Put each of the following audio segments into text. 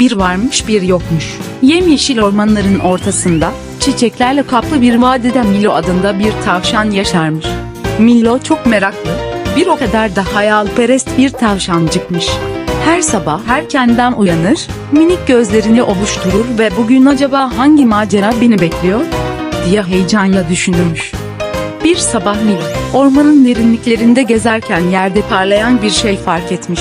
Bir varmış bir yokmuş. Yemyeşil ormanların ortasında, çiçeklerle kaplı bir vadide Milo adında bir tavşan yaşarmış. Milo çok meraklı, bir o kadar da hayalperest bir tavşancıkmış. Her sabah erkenden uyanır, minik gözlerini ovuşturur ve bugün acaba hangi macera beni bekliyor? diye heyecanla düşünürmüş. Bir sabah Milo, ormanın derinliklerinde gezerken yerde parlayan bir şey fark etmiş.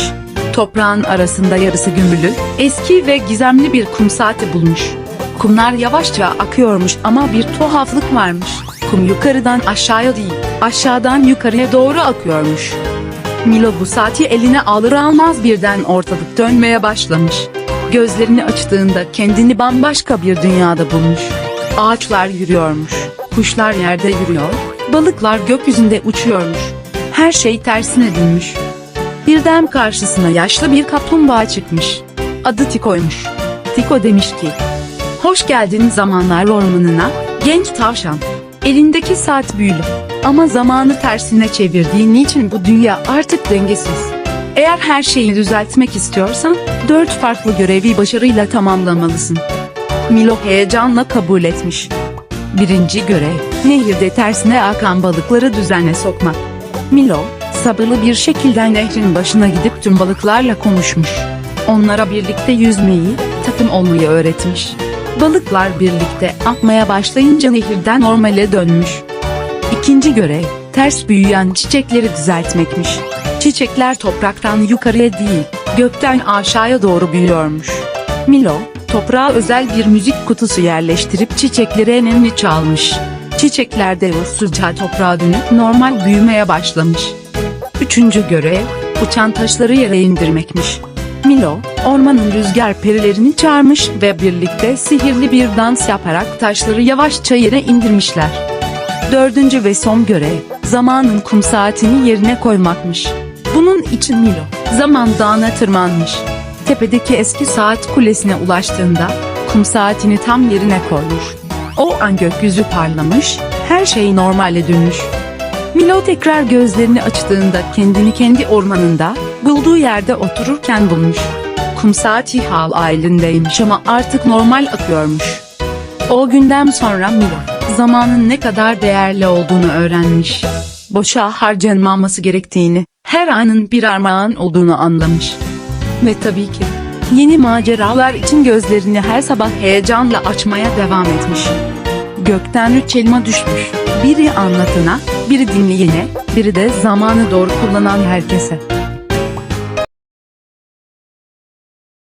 Toprağın arasında yarısı gümbülü, eski ve gizemli bir kum saati bulmuş. Kumlar yavaşça akıyormuş ama bir tuhaflık varmış. Kum yukarıdan aşağıya değil, aşağıdan yukarıya doğru akıyormuş. Milo bu saati eline alır almaz birden ortalık dönmeye başlamış. Gözlerini açtığında kendini bambaşka bir dünyada bulmuş. Ağaçlar yürüyormuş, kuşlar yerde yürüyor, balıklar gökyüzünde uçuyormuş. Her şey tersine dönmüş. Birden karşısına yaşlı bir kaplumbağa çıkmış. Adı Tiko'ymuş. Tiko demiş ki, Hoş geldin zamanlar ormanına, genç tavşan. Elindeki saat büyülü. Ama zamanı tersine çevirdiğin için bu dünya artık dengesiz. Eğer her şeyi düzeltmek istiyorsan, dört farklı görevi başarıyla tamamlamalısın. Milo heyecanla kabul etmiş. Birinci görev, nehirde tersine akan balıkları düzene sokmak. Milo, sabırlı bir şekilde nehrin başına gidip tüm balıklarla konuşmuş. Onlara birlikte yüzmeyi, takım olmayı öğretmiş. Balıklar birlikte akmaya başlayınca nehirden normale dönmüş. İkinci görev, ters büyüyen çiçekleri düzeltmekmiş. Çiçekler topraktan yukarıya değil, gökten aşağıya doğru büyüyormuş. Milo, toprağa özel bir müzik kutusu yerleştirip çiçeklere enini çalmış. Çiçekler de usulca toprağa dönüp normal büyümeye başlamış. Üçüncü görev, uçan taşları yere indirmekmiş. Milo, ormanın rüzgar perilerini çağırmış ve birlikte sihirli bir dans yaparak taşları yavaşça yere indirmişler. Dördüncü ve son görev, zamanın kum saatini yerine koymakmış. Bunun için Milo, zaman dağına tırmanmış. Tepedeki eski saat kulesine ulaştığında, kum saatini tam yerine koymuş. O an gökyüzü parlamış, her şey normale dönmüş. Milo tekrar gözlerini açtığında kendini kendi ormanında, bulduğu yerde otururken bulmuş. Kum saati hal halindeymiş ama artık normal akıyormuş. O günden sonra Milo, zamanın ne kadar değerli olduğunu öğrenmiş. Boşa harcanmaması gerektiğini, her anın bir armağan olduğunu anlamış. Ve tabii ki, yeni maceralar için gözlerini her sabah heyecanla açmaya devam etmiş. Gökten üç elma düşmüş. Biri anlatana, biri dinleyene, biri de zamanı doğru kullanan herkese.